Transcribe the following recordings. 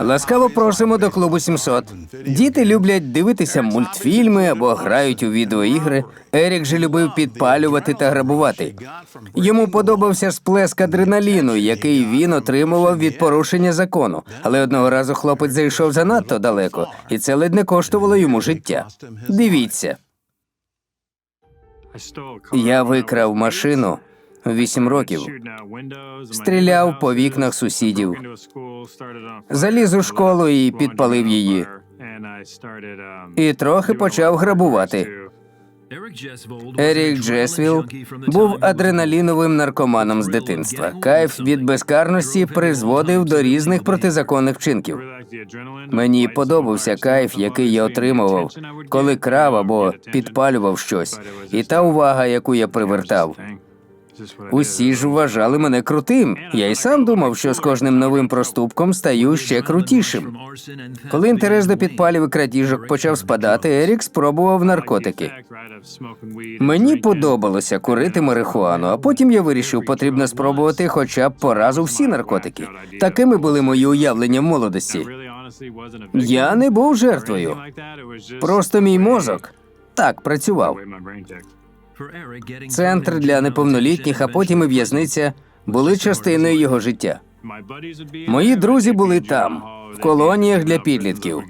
Ласкаво просимо до клубу 700. Діти люблять дивитися мультфільми або грають у відеоігри. Ерік же любив підпалювати та грабувати. Йому подобався сплеск адреналіну, який він отримував від порушення закону. Але одного разу хлопець зайшов занадто далеко, і це ледь не коштувало йому життя. Дивіться, я викрав машину вісім років. Стріляв по вікнах сусідів. Заліз у школу і підпалив її. І трохи почав грабувати. Ерік Джесвіл був адреналіновим наркоманом з дитинства. Кайф від безкарності призводив до різних протизаконних вчинків. Мені подобався кайф, який я отримував, коли крав або підпалював щось, і та увага, яку я привертав. Усі ж вважали мене крутим. Я й сам думав, що з кожним новим проступком стаю ще крутішим. Коли інтерес до підпалів і крадіжок почав спадати, Ерік спробував наркотики. Мені подобалося курити марихуану, а потім я вирішив, потрібно спробувати хоча б по разу всі наркотики. Такими були мої уявлення в молодості. Я не був жертвою. Просто мій мозок так працював. Центр для неповнолітніх, а потім і в'язниця були частиною його життя. Мої друзі були там, в колоніях для підлітків.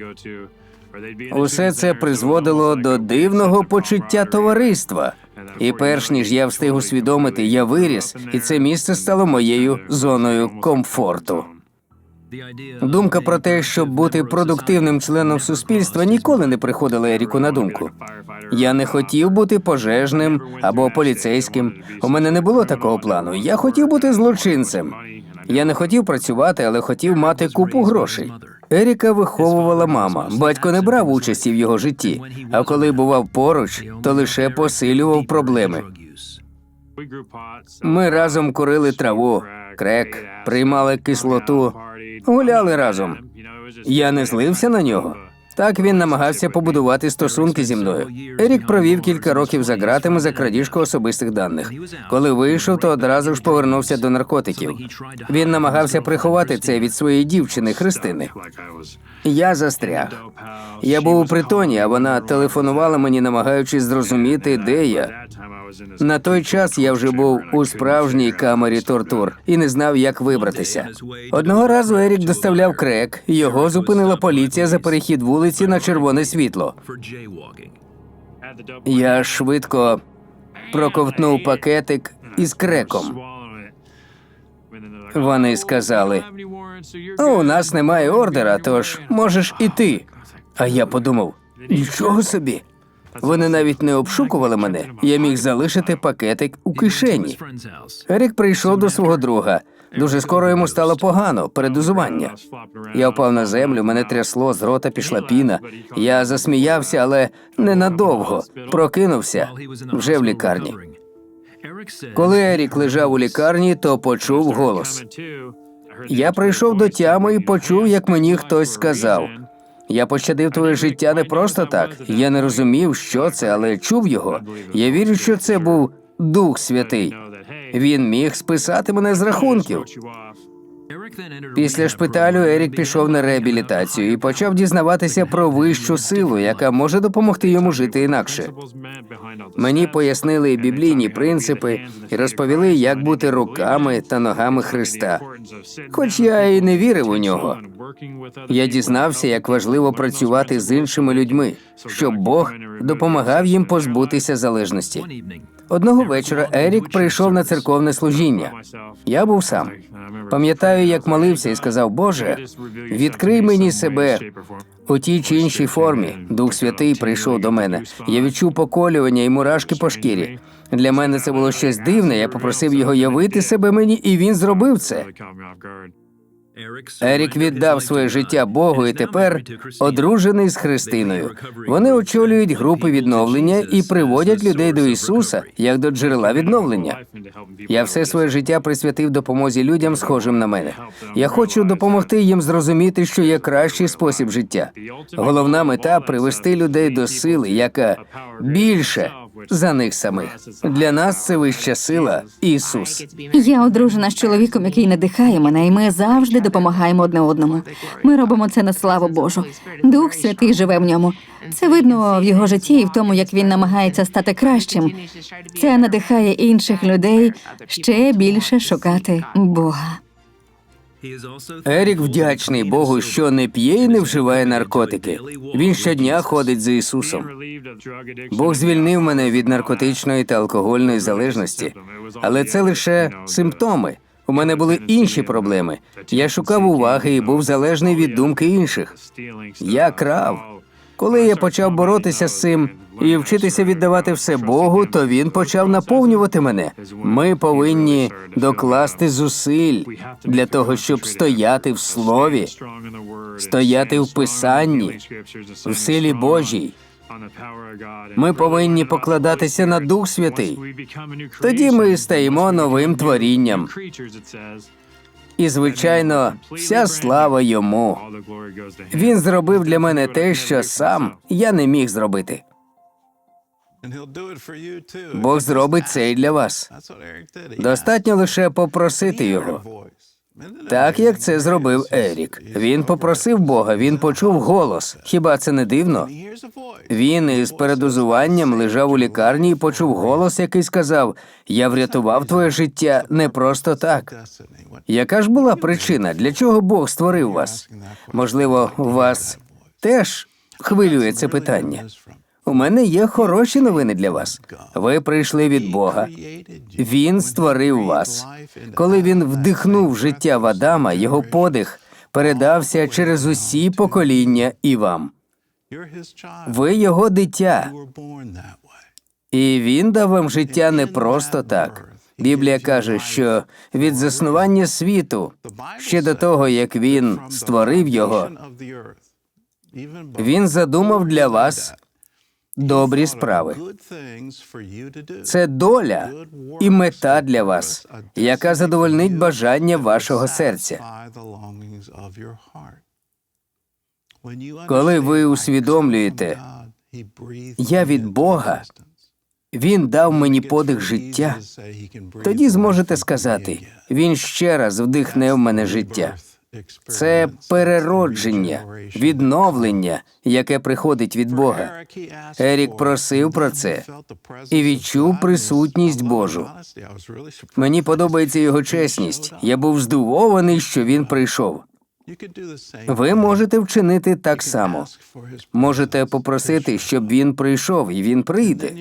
Усе це призводило до дивного почуття товариства. І перш ніж я встиг усвідомити, я виріс, і це місце стало моєю зоною комфорту. Думка про те, щоб бути продуктивним членом суспільства, ніколи не приходила Еріку на думку. Я не хотів бути пожежним або поліцейським. У мене не було такого плану. Я хотів бути злочинцем. Я не хотів працювати, але хотів мати купу грошей. Еріка виховувала мама. Батько не брав участі в його житті. А коли бував поруч, то лише посилював проблеми. Ми разом курили траву, крек, приймали кислоту, гуляли разом. Я не злився на нього. Так він намагався побудувати стосунки зі мною. Ерік провів кілька років за ґратами за крадіжку особистих даних. Коли вийшов, то одразу ж повернувся до наркотиків. Він намагався приховати це від своєї дівчини Христини. Я застряг. Я був у притоні, а вона телефонувала мені, намагаючись зрозуміти, де я. На той час я вже був у справжній камері тортур і не знав, як вибратися. Одного разу Ерік доставляв крек, його зупинила поліція за перехід вулиці на червоне світло. Я швидко проковтнув пакетик із креком. Вони сказали: у нас немає ордера, тож можеш іти. А я подумав: нічого собі. Вони навіть не обшукували мене. Я міг залишити пакетик у кишені. Ерік прийшов до свого друга. Дуже скоро йому стало погано, передозування. Я впав на землю, мене трясло, з рота пішла піна. Я засміявся, але ненадовго. Прокинувся вже в лікарні. Коли Ерік лежав у лікарні, то почув голос. Я прийшов до тями і почув, як мені хтось сказав. Я пощадив твоє життя не просто так. Я не розумів, що це, але чув його. Я вірю, що це був Дух Святий. Він міг списати мене з рахунків. Після шпиталю Ерік пішов на реабілітацію і почав дізнаватися про вищу силу, яка може допомогти йому жити інакше. Мені пояснили біблійні принципи і розповіли, як бути руками та ногами Христа. Хоч я і не вірив у нього. Я дізнався, як важливо працювати з іншими людьми, щоб Бог допомагав їм позбутися залежності. Одного вечора Ерік прийшов на церковне служіння. Я був сам. Пам'ятаю, як молився і сказав: Боже, відкрий мені себе у тій чи іншій формі. Дух Святий прийшов до мене. Я відчув поколювання і мурашки по шкірі. Для мене це було щось дивне. Я попросив його явити себе мені, і він зробив це. Ерік віддав своє життя Богу і тепер одружений з Христиною. Вони очолюють групи відновлення і приводять людей до Ісуса як до джерела відновлення. Я все своє життя присвятив допомозі людям, схожим на мене. Я хочу допомогти їм зрозуміти, що є кращий спосіб життя. Головна мета привести людей до сили, яка більше за них самих. Для нас це вища сила Ісус. Я одружена з чоловіком, який надихає мене, і ми завжди допомагаємо одне одному. Ми робимо це на славу Божу. Дух Святий живе в ньому. Це видно в його житті і в тому, як він намагається стати кращим. Це надихає інших людей ще більше шукати Бога. Ерік вдячний Богу, що не п'є і не вживає наркотики. Він щодня ходить за Ісусом. Бог звільнив мене від наркотичної та алкогольної залежності, але це лише симптоми. У мене були інші проблеми. Я шукав уваги і був залежний від думки інших. Я крав. Коли я почав боротися з цим і вчитися віддавати все Богу, то він почав наповнювати мене. Ми повинні докласти зусиль для того, щоб стояти в слові, стояти в писанні, в силі Божій. Ми повинні покладатися на Дух Святий. Тоді ми стаємо новим творінням. І, звичайно, вся слава йому. Він зробив для мене те, що сам я не міг зробити. Бог зробить це і для вас. Достатньо лише попросити його. Так як це зробив Ерік. Він попросив Бога, він почув голос. Хіба це не дивно? Він із передозуванням лежав у лікарні і почув голос, який сказав: Я врятував твоє життя не просто так. Яка ж була причина, для чого Бог створив вас? Можливо, вас теж хвилює це питання. У мене є хороші новини для вас. Ви прийшли від Бога. Він створив вас. Коли він вдихнув життя в Адама, його подих передався через усі покоління і вам. Ви його дитя, і він дав вам життя не просто так. Біблія каже, що від заснування світу, ще до того як він створив його, він задумав для вас добрі справи. Це доля і мета для вас, яка задовольнить бажання вашого серця. Коли ви усвідомлюєте, я від Бога, він дав мені подих життя, тоді зможете сказати, він ще раз вдихне в мене життя. Це переродження, відновлення, яке приходить від Бога. Ерік просив про це і відчув присутність Божу. Мені подобається його чесність. Я був здивований, що він прийшов. Ви можете вчинити так само. Можете попросити, щоб він прийшов, і він прийде.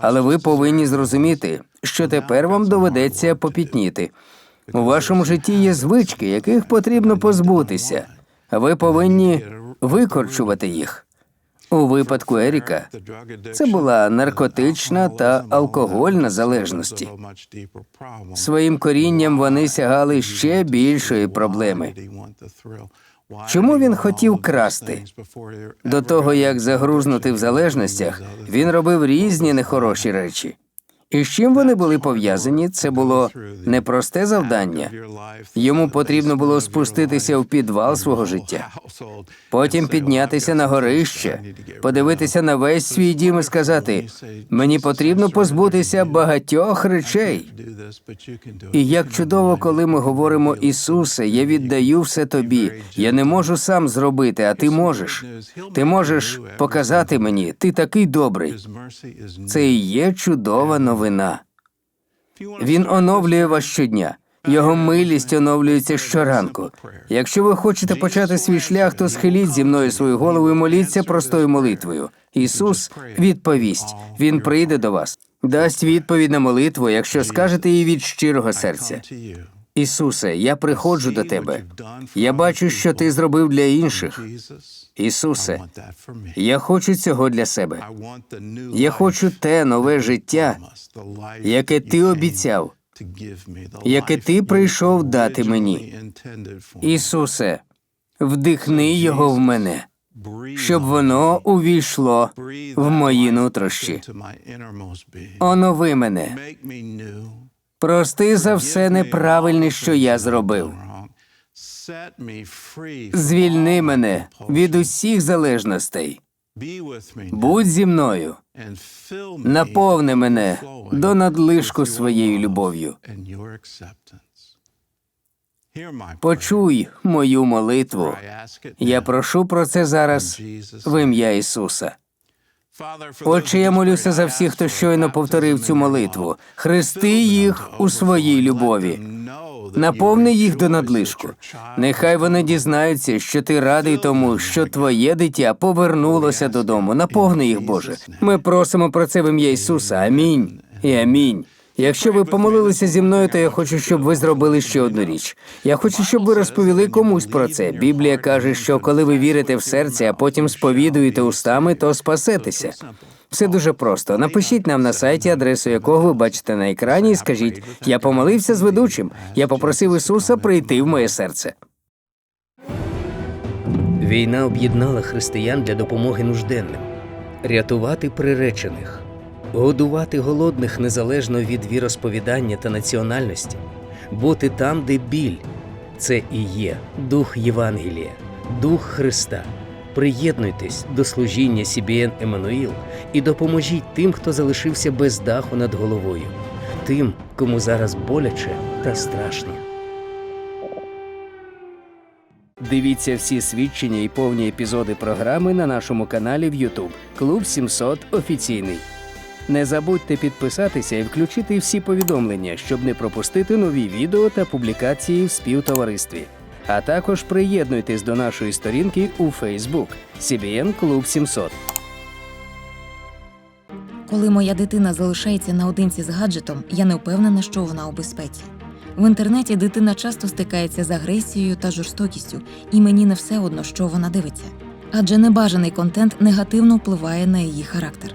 Але ви повинні зрозуміти, що тепер вам доведеться попітніти. У вашому житті є звички, яких потрібно позбутися. Ви повинні викорчувати їх. У випадку Еріка це була наркотична та алкогольна залежності. Своїм корінням вони сягали ще більшої проблеми. Чому він хотів красти? До того як загрузнути в залежностях, він робив різні нехороші речі. І з чим вони були пов'язані? Це було непросте завдання. Йому потрібно було спуститися в підвал свого життя, потім піднятися на горище, подивитися на весь свій дім і сказати: мені потрібно позбутися багатьох речей. І як чудово, коли ми говоримо Ісусе, я віддаю все тобі. Я не можу сам зробити, а ти можеш. Ти можеш показати мені, ти такий добрий. Це і є чудова новина. Він оновлює вас щодня. Його милість оновлюється щоранку. Якщо ви хочете почати свій шлях, то схиліть зі мною свою голову і моліться простою молитвою. Ісус відповість, Він прийде до вас, дасть відповідь на молитву, якщо скажете її від щирого серця. Ісусе, я приходжу до тебе. Я бачу, що ти зробив для інших. Ісусе, я хочу цього для себе. Я хочу те нове життя, яке ти обіцяв, яке ти прийшов дати мені. Ісусе, вдихни його в мене, щоб воно увійшло в мої нутрощі. Онови мене. Прости за все неправильне, що я зробив. Звільни мене від усіх залежностей. Будь зі мною, наповни мене до надлишку своєю любов'ю. Почуй мою молитву. Я прошу про це зараз в ім'я Ісуса. Отче, я молюся за всіх, хто щойно повторив цю молитву. Хрести їх у своїй любові. Наповни їх до надлишку. Нехай вони дізнаються, що ти радий тому, що твоє дитя повернулося додому. Наповни їх, Боже. Ми просимо про це в ім'я Ісуса. Амінь і амінь. Якщо ви помолилися зі мною, то я хочу, щоб ви зробили ще одну річ. Я хочу, щоб ви розповіли комусь про це. Біблія каже, що коли ви вірите в серце, а потім сповідуєте устами, то спасетеся. Все дуже просто. Напишіть нам на сайті, адресу якого ви бачите на екрані, і скажіть: я помолився з ведучим. Я попросив Ісуса прийти в моє серце. Війна об'єднала християн для допомоги нужденним, рятувати приречених, годувати голодних незалежно від віросповідання та національності, бути там, де біль. Це і є дух Євангелія, дух Христа. Приєднуйтесь до служіння CBN Еммануїл і допоможіть тим, хто залишився без даху над головою, тим, кому зараз боляче та страшно. Дивіться всі свідчення і повні епізоди програми на нашому каналі в YouTube Клуб 700 офіційний. Не забудьте підписатися і включити всі повідомлення, щоб не пропустити нові відео та публікації в співтоваристві. А також приєднуйтесь до нашої сторінки у Facebook CBN Клуб 700. Коли моя дитина залишається наодинці з гаджетом, я не впевнена, що вона у безпеці. В інтернеті дитина часто стикається з агресією та жорстокістю, і мені не все одно, що вона дивиться. Адже небажаний контент негативно впливає на її характер.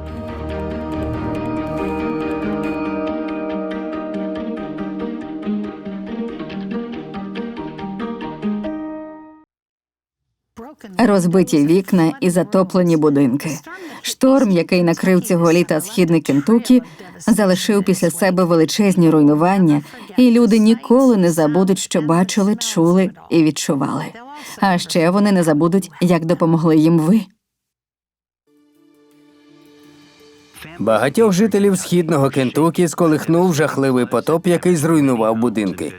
Розбиті вікна і затоплені будинки. Шторм, який накрив цього літа східний Кентукі, залишив після себе величезні руйнування, і люди ніколи не забудуть, що бачили, чули і відчували. А ще вони не забудуть, як допомогли їм ви. Багатьох жителів східного Кентукі сколихнув жахливий потоп, який зруйнував будинки.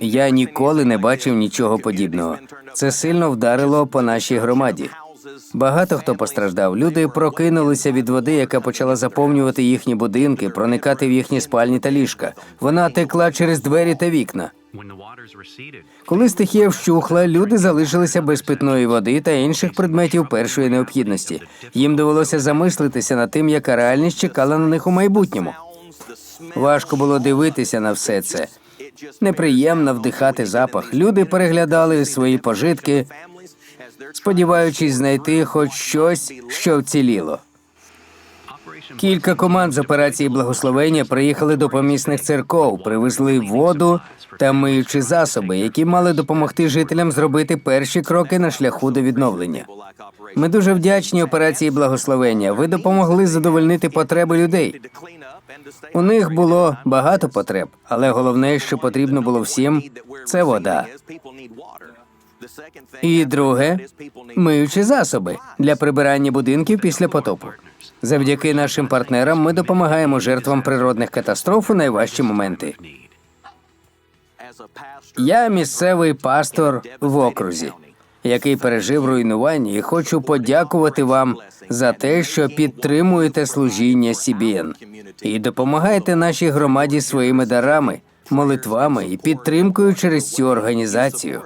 Я ніколи не бачив нічого подібного. Це сильно вдарило по нашій громаді. Багато хто постраждав. Люди прокинулися від води, яка почала заповнювати їхні будинки, проникати в їхні спальні та ліжка. Вона текла через двері та вікна. Коли стихія вщухла, люди залишилися без питної води та інших предметів першої необхідності. Їм довелося замислитися над тим, яка реальність чекала на них у майбутньому. Важко було дивитися на все це. Неприємно вдихати запах. Люди переглядали свої пожитки, сподіваючись знайти хоч щось, що вціліло. Кілька команд з операції благословення приїхали до помісних церков, привезли воду та миючі засоби, які мали допомогти жителям зробити перші кроки на шляху до відновлення. Ми дуже вдячні операції благословення. Ви допомогли задовольнити потреби людей. У них було багато потреб, але головне, що потрібно було всім, це вода. І друге миючі засоби для прибирання будинків після потопу. Завдяки нашим партнерам ми допомагаємо жертвам природних катастроф у найважчі моменти. Я місцевий пастор в окрузі, який пережив руйнування, і хочу подякувати вам за те, що підтримуєте служіння CBN і допомагаєте нашій громаді своїми дарами, молитвами і підтримкою через цю організацію.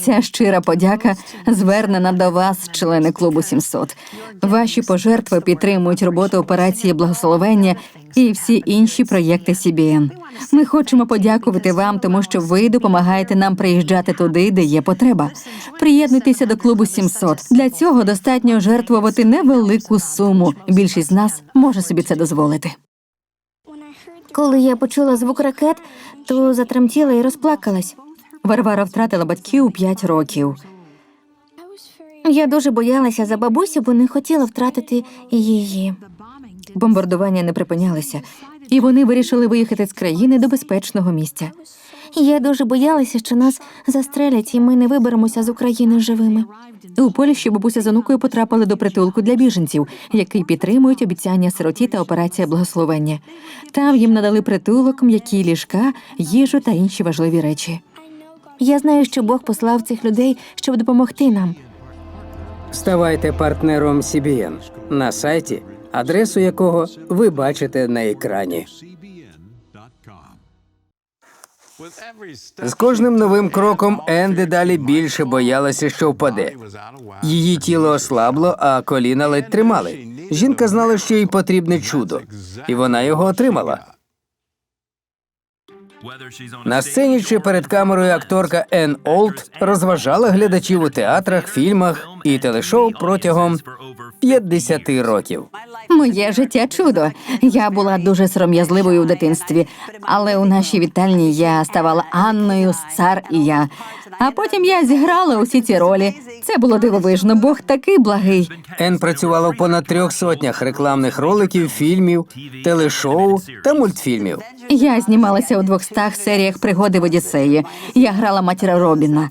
Ця щира подяка звернена до вас, члени клубу 700. Ваші пожертви підтримують роботу операції благословення і всі інші проєкти CBN. Ми хочемо подякувати вам, тому що ви допомагаєте нам приїжджати туди, де є потреба. Приєднуйтеся до клубу 700. Для цього достатньо жертвувати невелику суму. Більшість з нас може собі це дозволити. Коли я почула звук ракет, то затремтіла і розплакалась. Варвара втратила батьків у 5 років. Я дуже боялася за бабусю, бо не хотіла втратити її. Бомбардування не припинялися, і вони вирішили виїхати з країни до безпечного місця. Я дуже боялася, що нас застрелять, і ми не виберемося з України живими. У Польщі бабуся з онукою потрапили до притулку для біженців, який підтримують обіцяння сироті та операція благословення. Там їм надали притулок, м'які ліжка, їжу та інші важливі речі. Я знаю, що Бог послав цих людей, щоб допомогти нам. Ставайте партнером CBN на сайті, адресу якого ви бачите на екрані. З кожним новим кроком Ен дедалі більше боялася, що впаде. Її тіло ослабло, а коліна ледь тримали. Жінка знала, що їй потрібне чудо, і вона його отримала. На сцені чи перед камерою акторка Ен Олд розважала глядачів у театрах, фільмах і телешоу протягом 50 років. Моє життя чудо. Я була дуже сором'язливою у дитинстві, але у нашій вітальні я ставала Анною з цар і я. А потім я зіграла усі ці ролі. Це було дивовижно. Бог такий благий. Ен працювала в понад трьох сотнях рекламних роликів, фільмів, телешоу та мультфільмів. Я знімалася у двохстах серіях пригоди в Одіссеї. Я грала матір Робіна.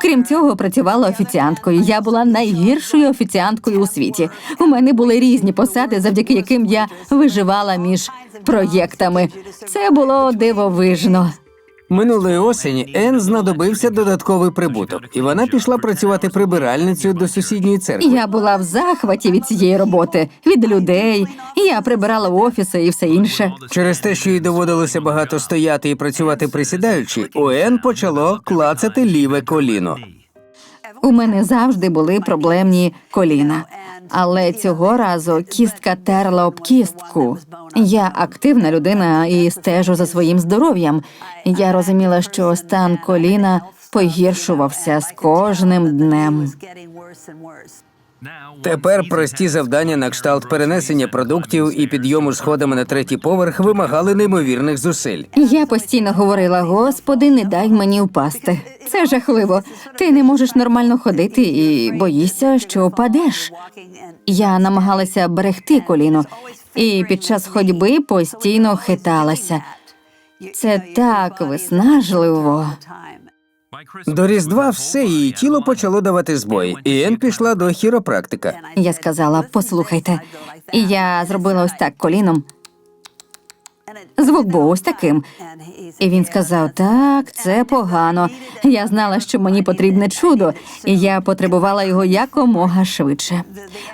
Крім цього, працювала офіціанткою. Я була найгіршою офіціанткою у світі. У мене були різні посади, завдяки яким я виживала між проєктами. Це було дивовижно. Минулої осені Ен знадобився додатковий прибуток, і вона пішла працювати прибиральницею до сусідньої церкви. Я була в захваті від цієї роботи, від людей. Я прибирала офіси і все інше. Через те, що їй доводилося багато стояти і працювати присідаючи, у Ен почало клацати ліве коліно. У мене завжди були проблемні коліна. Але цього разу кістка терла об кістку. Я активна людина і стежу за своїм здоров'ям. Я розуміла, що стан коліна погіршувався з кожним днем. Тепер прості завдання на кшталт перенесення продуктів і підйому сходами на третій поверх вимагали неймовірних зусиль. Я постійно говорила: Господи, не дай мені впасти. Це жахливо. Ти не можеш нормально ходити і боїшся, що впадеш. Я намагалася берегти коліно, і під час ходьби постійно хиталася. Це так виснажливо. До Різдва все її тіло почало давати збої, і Ен пішла до хіропрактика. Я сказала: послухайте, і я зробила ось так коліном. Звук був ось таким. І він сказав: так, це погано. Я знала, що мені потрібне чудо, і я потребувала його якомога швидше.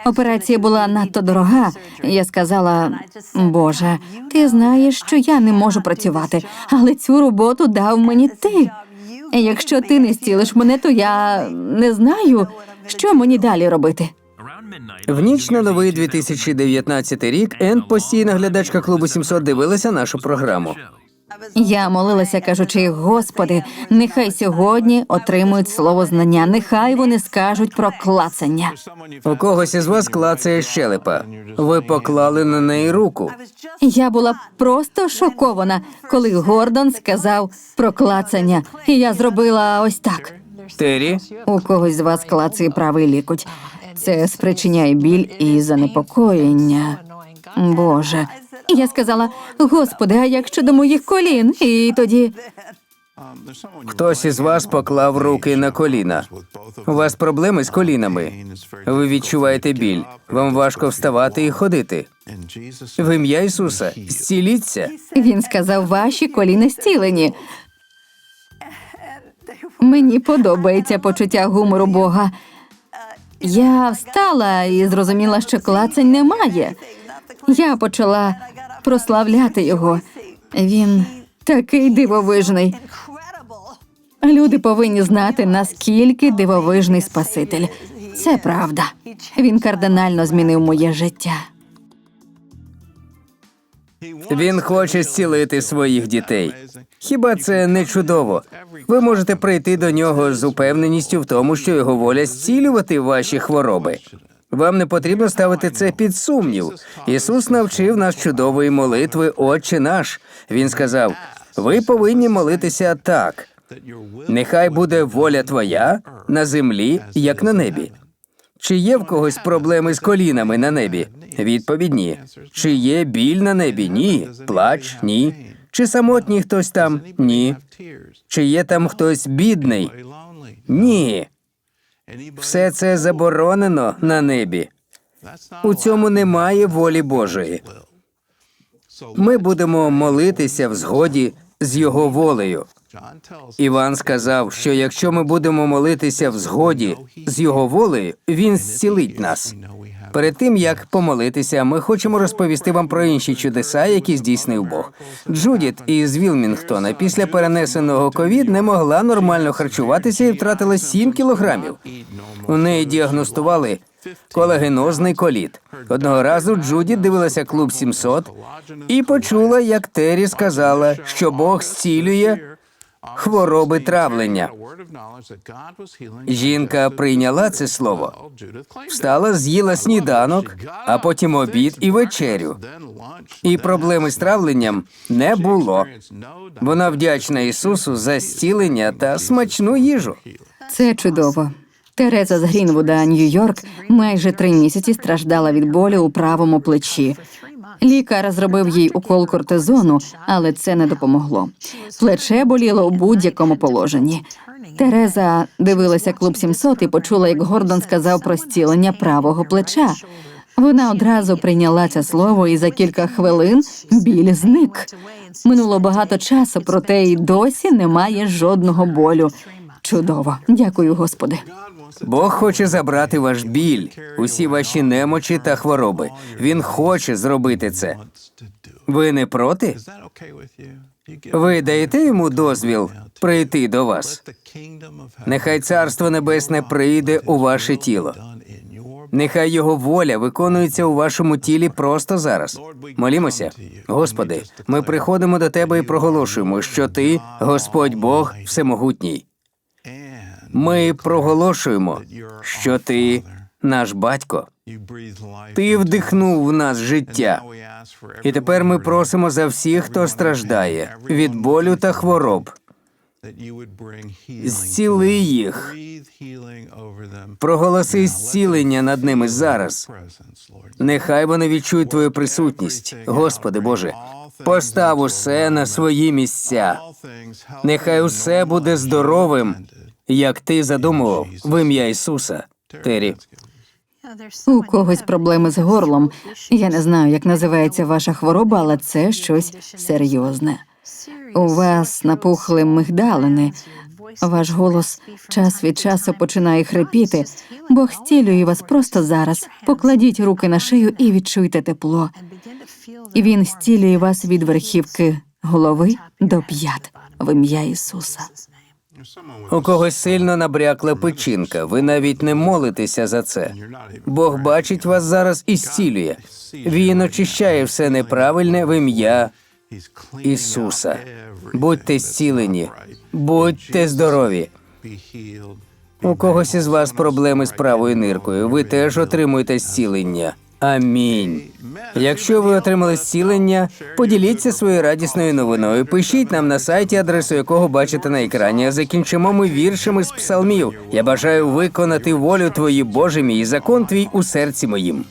Операція була надто дорога. Я сказала: Боже, ти знаєш, що я не можу працювати, але цю роботу дав мені ти. Якщо ти не зцілиш мене, то я не знаю, що мені далі робити. В ніч на новий 2019 рік Ен, постійна глядачка клубу 700, дивилася нашу програму. Я молилася, кажучи, Господи, нехай сьогодні отримують слово знання, нехай вони скажуть про клацання. У когось із вас клацає щелепа. Ви поклали на неї руку. Я була просто шокована, коли Гордон сказав про клацання, і я зробила ось так. Террі, У когось з вас клацає правий лікуть. Це спричиняє біль і занепокоєння. Боже. І я сказала: Господи, а як щодо моїх колін? І тоді хтось із вас поклав руки на коліна. У вас проблеми з колінами. Ви відчуваєте біль. Вам важко вставати і ходити. В ім'я Ісуса, зціліться. він сказав, ваші коліна зцілені. Мені подобається почуття гумору Бога. Я встала і зрозуміла, що клацань немає. Я почала прославляти його. Він такий дивовижний. Люди повинні знати, наскільки дивовижний Спаситель. Це правда. Він кардинально змінив моє життя. Він хоче зцілити своїх дітей. Хіба це не чудово? Ви можете прийти до нього з упевненістю в тому, що його воля зцілювати ваші хвороби. Вам не потрібно ставити це під сумнів. Ісус навчив нас чудової молитви Отче наш. Він сказав: ви повинні молитися так. Нехай буде воля твоя на землі, як на небі. Чи є в когось проблеми з колінами на небі? Відповідь ні. Чи є біль на небі? Ні. Плач? Ні. Чи самотній хтось там? Ні. Чи є там хтось бідний? Ні. Все це заборонено на небі. У цьому немає волі Божої. Ми будемо молитися в згоді з його волею. Іван сказав, що якщо ми будемо молитися в згоді з його волею, він зцілить нас. Перед тим як помолитися, ми хочемо розповісти вам про інші чудеса, які здійснив Бог. Джудіт із Вілмінгтона після перенесеного ковід не могла нормально харчуватися і втратила 7 кілограмів. У неї діагностували колагенозний коліт. Одного разу Джудіт дивилася клуб 700 і почула, як Террі сказала, що Бог зцілює хвороби травлення. Жінка прийняла це слово, встала, з'їла сніданок, а потім обід і вечерю. І проблеми з травленням не було. Вона вдячна Ісусу за зцілення та смачну їжу. Це чудово. Тереза з Грінвуда, Нью-Йорк, майже три місяці страждала від болю у правому плечі. Лікар зробив їй укол кортизону, але це не допомогло. Плече боліло у будь-якому положенні. Тереза дивилася клуб 700 і почула, як Гордон сказав про зцілення правого плеча. Вона одразу прийняла це слово, і за кілька хвилин біль зник. Минуло багато часу, проте й досі немає жодного болю. Чудово, дякую, Господи. Бог хоче забрати ваш біль, усі ваші немочі та хвороби. Він хоче зробити це. Ви не проти? Ви даєте йому дозвіл прийти до вас? Нехай царство небесне прийде у ваше тіло. Нехай його воля виконується у вашому тілі просто зараз. Молімося, Господи, ми приходимо до Тебе і проголошуємо, що Ти, Господь Бог, всемогутній. Ми проголошуємо, що Ти наш батько. Ти вдихнув в нас життя. І тепер ми просимо за всіх, хто страждає від болю та хвороб. Зціли їх. Проголоси зцілення над ними зараз. Нехай вони відчують твою присутність, Господи Боже. Постав усе на свої місця. Нехай усе буде здоровим, як ти задумував в ім'я Ісуса. Тері. У когось проблеми з горлом. Я не знаю, як називається ваша хвороба, але це щось серйозне. У вас напухли мигдалини. Ваш голос час від часу починає хрипіти. Бог зцілює вас просто зараз. Покладіть руки на шию і відчуйте тепло. Він зцілює вас від верхівки голови до п'ят в ім'я Ісуса. У когось сильно набрякла печінка. Ви навіть не молитеся за це. Бог бачить вас зараз і зцілює. Він очищає все неправильне в ім'я Ісуса. Будьте зцілені, будьте здорові. У когось із вас проблеми з правою ниркою. Ви теж отримуєте зцілення. Амінь. Якщо ви отримали зцілення, поділіться своєю радісною новиною. Пишіть нам на сайті, адресу якого бачите на екрані. А закінчимо ми віршами з псалмів. Я бажаю виконати волю твої, Боже мій, закон твій у серці моїм.